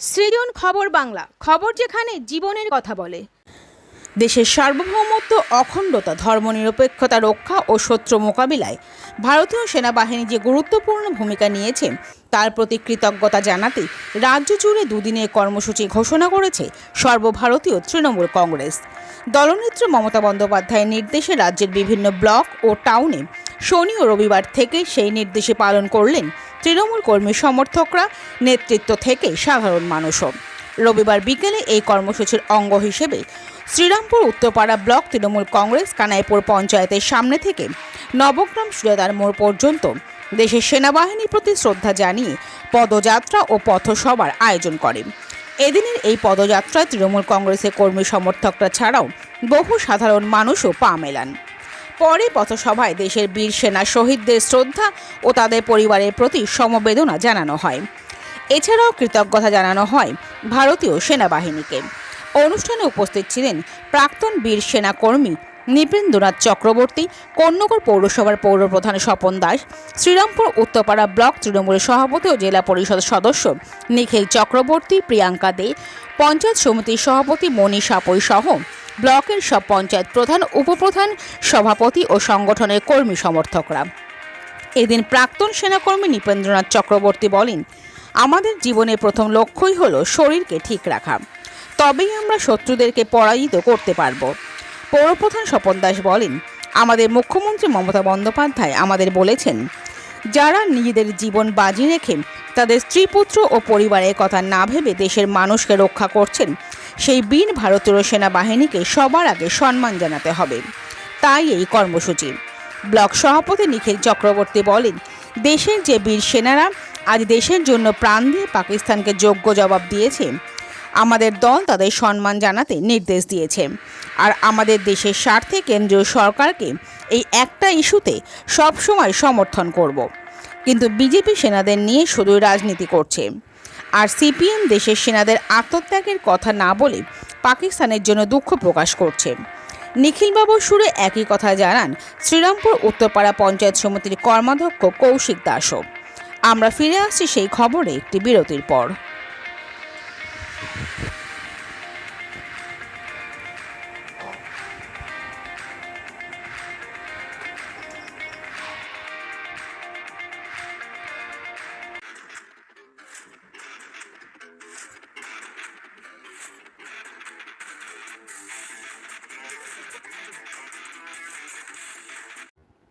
সৃজন খবর বাংলা, খবর যেখানে জীবনের কথা বলে। দেশের সার্বভৌমত্ব, অখণ্ডতা, ধর্মনিরপেক্ষতা, রক্ষা ও শত্রু মোকাবিলায় ভারতীয় সেনাবাহিনী যে গুরুত্বপূর্ণ ভূমিকা নিয়েছে, তার প্রতি কৃতজ্ঞতা জানাতে রাজ্য জুড়ে দুদিনের কর্মসূচি ঘোষণা করেছে সর্বভারতীয় তৃণমূল কংগ্রেস। দলনেত্রী মমতা বন্দ্যোপাধ্যায়ের নির্দেশে রাজ্যের বিভিন্ন ব্লক ও টাউনে শনি ও রবিবার থেকে সেই নির্দেশে পালন করলেন তৃণমূল কর্মী সমর্থকরা নেতৃত্ব থেকে সাধারণ মানুষও। রবিবার বিকেলে এই কর্মসূচির অঙ্গ হিসেবে শ্রীরামপুর উত্তরপাড়া ব্লক তৃণমূল কংগ্রেস কানাইপুর পঞ্চায়েতের সামনে থেকে নবগ্রাম সুজাদার মোড় পর্যন্ত দেশের সেনাবাহিনীর প্রতি শ্রদ্ধা জানিয়ে পদযাত্রা ও পথসভার আয়োজন করে। এদিনের এই পদযাত্রায় তৃণমূল কংগ্রেসের কর্মী সমর্থকরা ছাড়াও বহু সাধারণ মানুষও পা মেলান। পরে পথসভায় দেশের বীর সেনা শহীদদের শ্রদ্ধা ও তাদের পরিবারের প্রতি সমবেদনা জানানো হয়। এছাড়াও কৃতজ্ঞতা জানানো হয় ভারতীয় সেনাবাহিনীকে। অনুষ্ঠানে উপস্থিত ছিলেন প্রাক্তন বীর সেনা কর্মী নৃপেন্দ্রনাথ চক্রবর্তী কন্যগর পৌরসভার পৌরপ্রধান স্বপন দাস, শ্রীরামপুর উত্তরপাড়া ব্লক তৃণমূলের সভাপতি ও জেলা পরিষদ সদস্য নিখিল চক্রবর্তী, প্রিয়াঙ্কা দে, পঞ্চায়েত সমিতির সভাপতি মনীষ সাপই সহ ব্লকের সব পঞ্চায়েত প্রধান, উপপ্রধান, সভাপতি ও সংগঠনের কর্মী সমর্থকরা। এদিন প্রাক্তন সেনাকর্মী নৃপেন্দ্রনাথ চক্রবর্তী বলেন, আমাদের জীবনের প্রথম লক্ষ্যই হলো শরীরকে ঠিক রাখা। তবেই আমরা শত্রুদেরকে পরাজিত করতে পারব। পৌরপ্রধান স্বপন দাস বলেন, আমাদের মুখ্যমন্ত্রী মমতা বন্দ্যোপাধ্যায় আমাদের বলেছেন, যারা নিজেদের জীবন বাজি রেখে তাদের স্ত্রী পুত্র ও পরিবারের কথা না ভেবে দেশের মানুষকে রক্ষা করছেন সেই বীর ভারতীয় সেনাবাহিনীকে সবার আগে সম্মান জানাতে হবে। তাই এই কর্মসূচি। ব্লক সভাপতি নিখিল চক্রবর্তী বলেন, দেশের যে বীর সেনারা আজ দেশের জন্য প্রাণ দিয়ে পাকিস্তানকে যোগ্য জবাব দিয়েছে, আমাদের দল তাদের সম্মান জানাতে নির্দেশ দিয়েছে। আর আমাদের দেশের স্বার্থে কেন্দ্রীয় সরকারকে এই একটা ইস্যুতে সবসময় সমর্থন করব। কিন্তু বিজেপি সেনাদের নিয়ে শুধুই রাজনীতি করছে। আর সিপিএম দেশের সেনাদের আত্মত্যাগের কথা না বলে পাকিস্তানের জন্য দুঃখ প্রকাশ করছে। নিখিলবাবু সুরে একই কথা জানান, শ্রীরামপুর উত্তরপাড়া পঞ্চায়েত সমিতির কর্মাধ্যক্ষ কৌশিক দাসও। আমরা ফিরে আসছি সেই খবরে একটি বিরতির পর।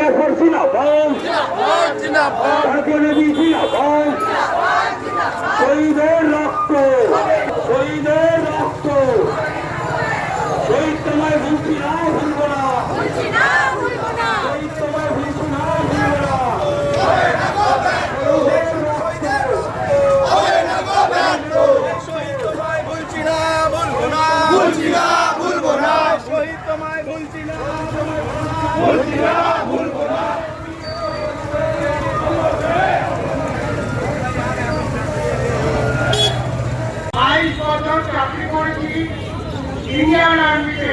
এয়ারফোর্স জিন্দাবাদ ভারতীয় নেভি জিন্দাবাদ। শহীদের রক্ত শহীদের রক্ত। শহীদ তোমায় ভুলছি না ভুলবো না শহীদ তোমায় ভুলছি না ভুলবো না শহীদ তোমায় ভুলছি না ভুলবো না ভুলছি না ভুলবো না শহীদ তোমায় ভুলছি না ভুলছি না ভুলবো না বাইশ বছর চাকরি করেছি ইন্ডিয়ান আর্মিতে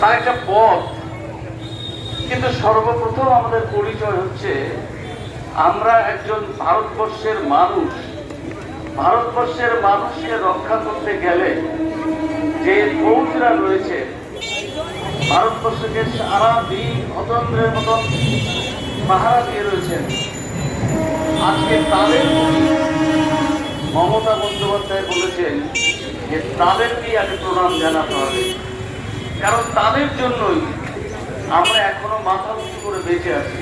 তার একটা পথ। কিন্তু সর্বপ্রথম আমাদের পরিচয় হচ্ছে, আমরা একজন ভারতবর্ষের মানুষ। ভারতবর্ষের মানুষকে রক্ষা করতে গেলে যে ফৌজরা রয়েছে, ভারতবর্ষকে সারা দিন অতন্ত্রের মতন পাহারা দিয়ে রয়েছেন। আজকে তাদের মমতা বন্দ্যোপাধ্যায় বলেছেন যে তাদেরকেই আগে প্রণাম জানাতে হবে। কারণ তাদের জন্যই আমরা এখনও মাথা উঁচু করে বেঁচে আছি।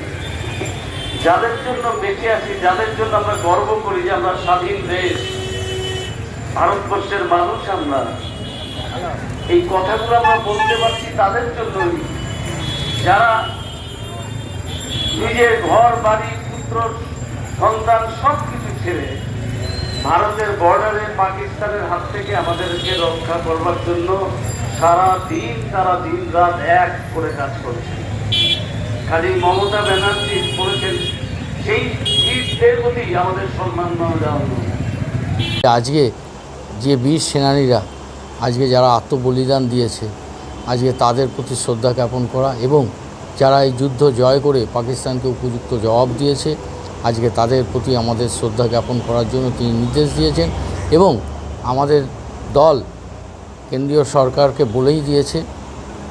যাদের জন্য বেঁচে আছি, যাদের জন্য আমরা গর্ব করি যে আমরা স্বাধীন দেশ, ভারতবর্ষের মানুষ আমরা। এই কথাগুলো আমরা বলতে পারছি তাদের জন্যই। যারা নিজের ঘর, বাড়ি, পুত্র, সন্তান সব কিছু ছেড়ে ভারতের বর্ডারে পাকিস্তানের হাত থেকে আমাদেরকে রক্ষা করবার জন্য সারা দিন তারা দিন রাত এক করে কাজ করছে। খালি মমতা ব্যানার্জি বলেছেন, সেই বীরদের প্রতি আমাদের সম্মান জানানো আজকে যে বীর সেনানীরা, আজকে যারা আত্মবলিদান দিয়েছে, আজকে তাদের প্রতি শ্রদ্ধা জ্ঞাপন করা এবং যারা এই যুদ্ধ জয় করে পাকিস্তানকে উপযুক্ত জবাব দিয়েছে, আজকে তাদের প্রতি আমাদের শ্রদ্ধা জ্ঞাপন করার জন্য তিনি নির্দেশ দিয়েছেন এবং আমাদের দল কেন্দ্রীয় সরকারকে বলেই দিয়েছে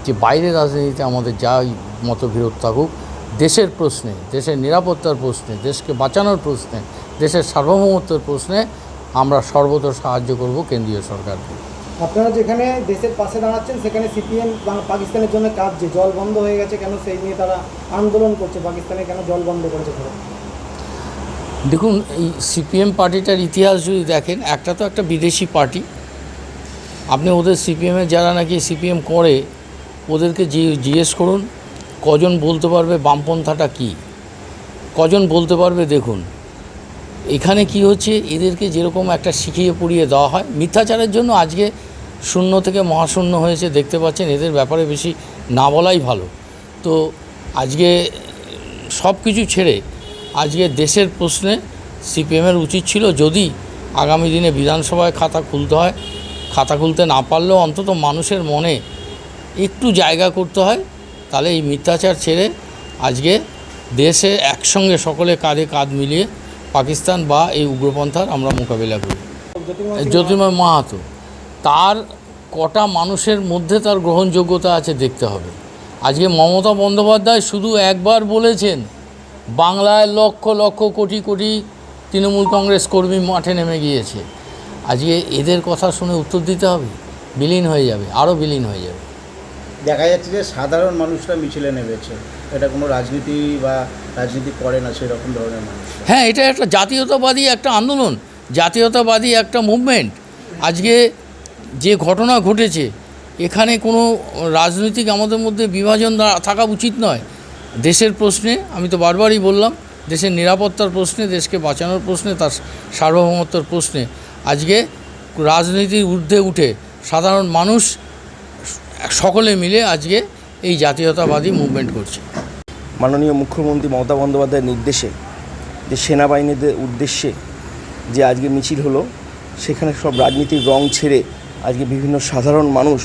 যে বাইরের রাজনীতিতে আমাদের যাই মতবিরোধ থাকুক দেশের প্রশ্নে দেশের নিরাপত্তার প্রশ্নে দেশকে বাঁচানোর প্রশ্নে দেশের সার্বভৌমত্বের প্রশ্নে আমরা সর্বত সাহায্য করব কেন্দ্রীয় সরকারকে। আপনারা যেখানে দেশের পাশে দাঁড়াচ্ছেন সেখানে সিপিএম পাকিস্তানের জন্য কাঁদছে জল বন্ধ হয়ে গেছে কেন? সেই নিয়ে তারা আন্দোলন করছে পাকিস্তানে কেন জল বন্ধ করেছে দেখুন এই সিপিএম পার্টিটার ইতিহাস যদি দেখেন একটা তো একটা বিদেশি পার্টি আপনি ওদের সিপিএমের যারা নাকি সিপিএম করে, ওদেরকে জিজ্ঞেস করুন, কজন বলতে পারবে বামপন্থাটা কি? কজন বলতে পারবে দেখুন, এখানে কি হচ্ছে, এদেরকে যেরকম একটা শিখিয়ে পড়িয়ে দেওয়া হয়, মিথ্যাচারের জন্য আজকে শূন্য থেকে মহাশূন্য হয়েছে, দেখতে পাচ্ছেন, এদের ব্যাপারে বেশি না বলাই ভালো। তো আজকে সব কিছু ছেড়ে, আজকে দেশের প্রশ্নে সিপিএমের উচিত ছিল যদি আগামী দিনে বিধানসভায় খাতা খুলতে হয় খাতা খুলতে না পারলেও অন্তত মানুষের মনে একটু জায়গা করতে হয় তাহলে এই মিথ্যাচার ছেড়ে আজকে দেশে একসঙ্গে সকলে কাঁধে কাঁধ মিলিয়ে পাকিস্তান বা এই উগ্রপন্থার আমরা মোকাবিলা করি। জ্যোতির্ময় মাহাতো তার কটা মানুষের মধ্যে তার গ্রহণযোগ্যতা আছে দেখতে হবে। আজকে মমতা বন্দ্যোপাধ্যায় শুধু একবার বলেছেন বাংলায় লক্ষ লক্ষ কোটি কোটি তৃণমূল কংগ্রেস কর্মী মাঠে নেমে গিয়েছে। আজকে এদের কথা শুনে উত্তর দিতে হবে? বিলীন হয়ে যাবে আরও বিলীন হয়ে যাবে। দেখা যাচ্ছে যে সাধারণ মানুষরা মিছিলে নেমেছে। এটা কোনো রাজনীতি বা রাজনীতি করে না সেরকম ধরনের মানুষ। হ্যাঁ এটা একটা জাতীয়তাবাদী একটা আন্দোলন জাতীয়তাবাদী একটা মুভমেন্ট। আজকে যে ঘটনা ঘটেছে এখানে কোনো রাজনৈতিক আমাদের মধ্যে বিভাজন থাকা উচিত নয়। দেশের প্রশ্নে আমি তো বারবারই বললাম দেশের নিরাপত্তার প্রশ্নে দেশকে বাঁচানোর প্রশ্নে তার সার্বভৌমত্বর প্রশ্নে। আজকে রাজনীতির ঊর্ধ্বে উঠে সাধারণ মানুষ সকলে মিলে আজকে এই জাতীয়তাবাদী মুভমেন্ট করছে। মাননীয় মুখ্যমন্ত্রী মমতা বন্দ্যোপাধ্যায়ের নির্দেশে, যে সেনাবাহিনীদের উদ্দেশ্যে যে আজকে মিছিল হলো, সেখানে সব রাজনীতির রং ছেড়ে আজকে বিভিন্ন সাধারণ মানুষ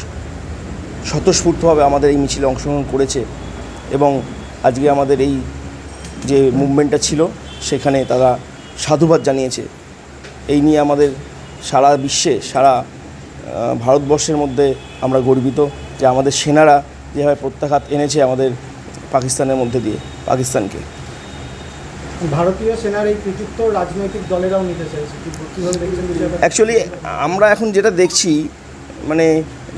স্বতঃস্ফূর্তভাবে আমাদের এই মিছিলে অংশগ্রহণ করেছে এবং আজকে আমাদের এই যে মুভমেন্টটা ছিল, সেখানে তারা সাধুবাদ জানিয়েছে। এই নিয়ে আমাদের সারা বিশ্বে সারা ভারতবর্ষের মধ্যে আমরা গর্বিত যে আমাদের সেনারা যেভাবে প্রত্যাঘাত এনেছে আমাদের পাকিস্তানের মধ্যে দিয়ে পাকিস্তানকে। ভারতীয় সেনার এই কৃতিত্ব রাজনৈতিক দলেরাও নিতে চাইছে। অ্যাকচুয়ালি আমরা এখন যেটা দেখছি মানে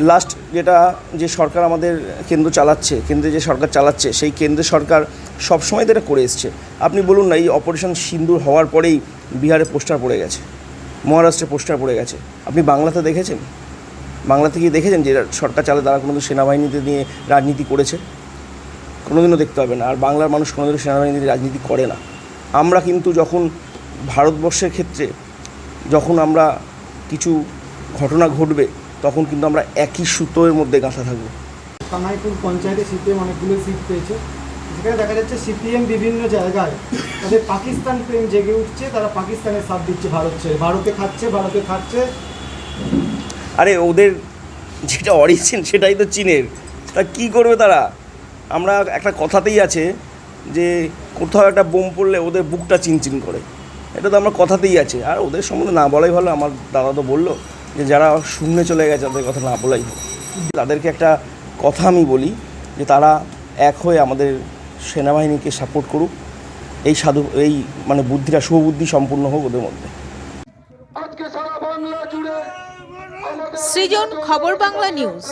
লাস্ট যেটা যে সরকার আমাদের কেন্দ্র চালাচ্ছে কেন্দ্রে যে সরকার চালাচ্ছে সেই কেন্দ্র সরকার সবসময় তো এটা করে এসছে। আপনি বলুন না এই অপারেশন সিন্দুর হওয়ার পরেই বিহারে পোস্টার পড়ে গেছে। মহারাষ্ট্রে পোস্টার পড়ে গেছে। আপনি বাংলাতে দেখেছেন? বাংলাতে কি দেখেছেন যে সরকার চালে তারা কোনোদিন সেনাবাহিনীতে নিয়ে রাজনীতি করেছে? কোনোদিনও দেখতে হবে না। আর বাংলার মানুষ কোনোদিনও সেনাবাহিনীতে রাজনীতি করে না। আমরা কিন্তু যখন ভারতবর্ষের ক্ষেত্রে যখন আমরা কিছু ঘটনা ঘটবে, তখন কিন্তু আমরা একই সুতোর মধ্যে গাঁথা থাকব। কানাইপুর পঞ্চায়েতে সিপিএম অনেকগুলো সিট পেয়েছে। সেখানে দেখা যাচ্ছে সিপিএম বিভিন্ন জায়গায় তাদের পাকিস্তান প্রেম জেগে উঠছে, তারা পাকিস্তানের সাথ দিচ্ছে, ভারত ছেড়ে। ভারতে খাচ্ছে ভারতে খাচ্ছে। আরে, ওদের যেটা অরিজিন সেটাই তো চীনের। তা কি করবে তারা? আমরা একটা কথাতেই আছে যে, কোথাও একটা বোম পড়লে ওদের বুকটা চিনচিন করে। এটা তো আমার কথাতেই আছে। আর ওদের সম্বন্ধে না বলাই ভালো, আমার দাদা তো বলল যে, যারা শূন্যে চলে গেছে, তাদের কথা না বলাই তাদেরকে একটা কথা আমি বলি যে, তারা এক হয়ে আমাদের সেনাবাহিনীকে সাপোর্ট করুক। এই সাধু এই মানে বুদ্ধিটা শুভবুদ্ধি সম্পূর্ণ হোক ওদের মধ্যে। আজকে সারা বাংলা জুড়ে আমাদের সৃজন খবর বাংলা নিউজ।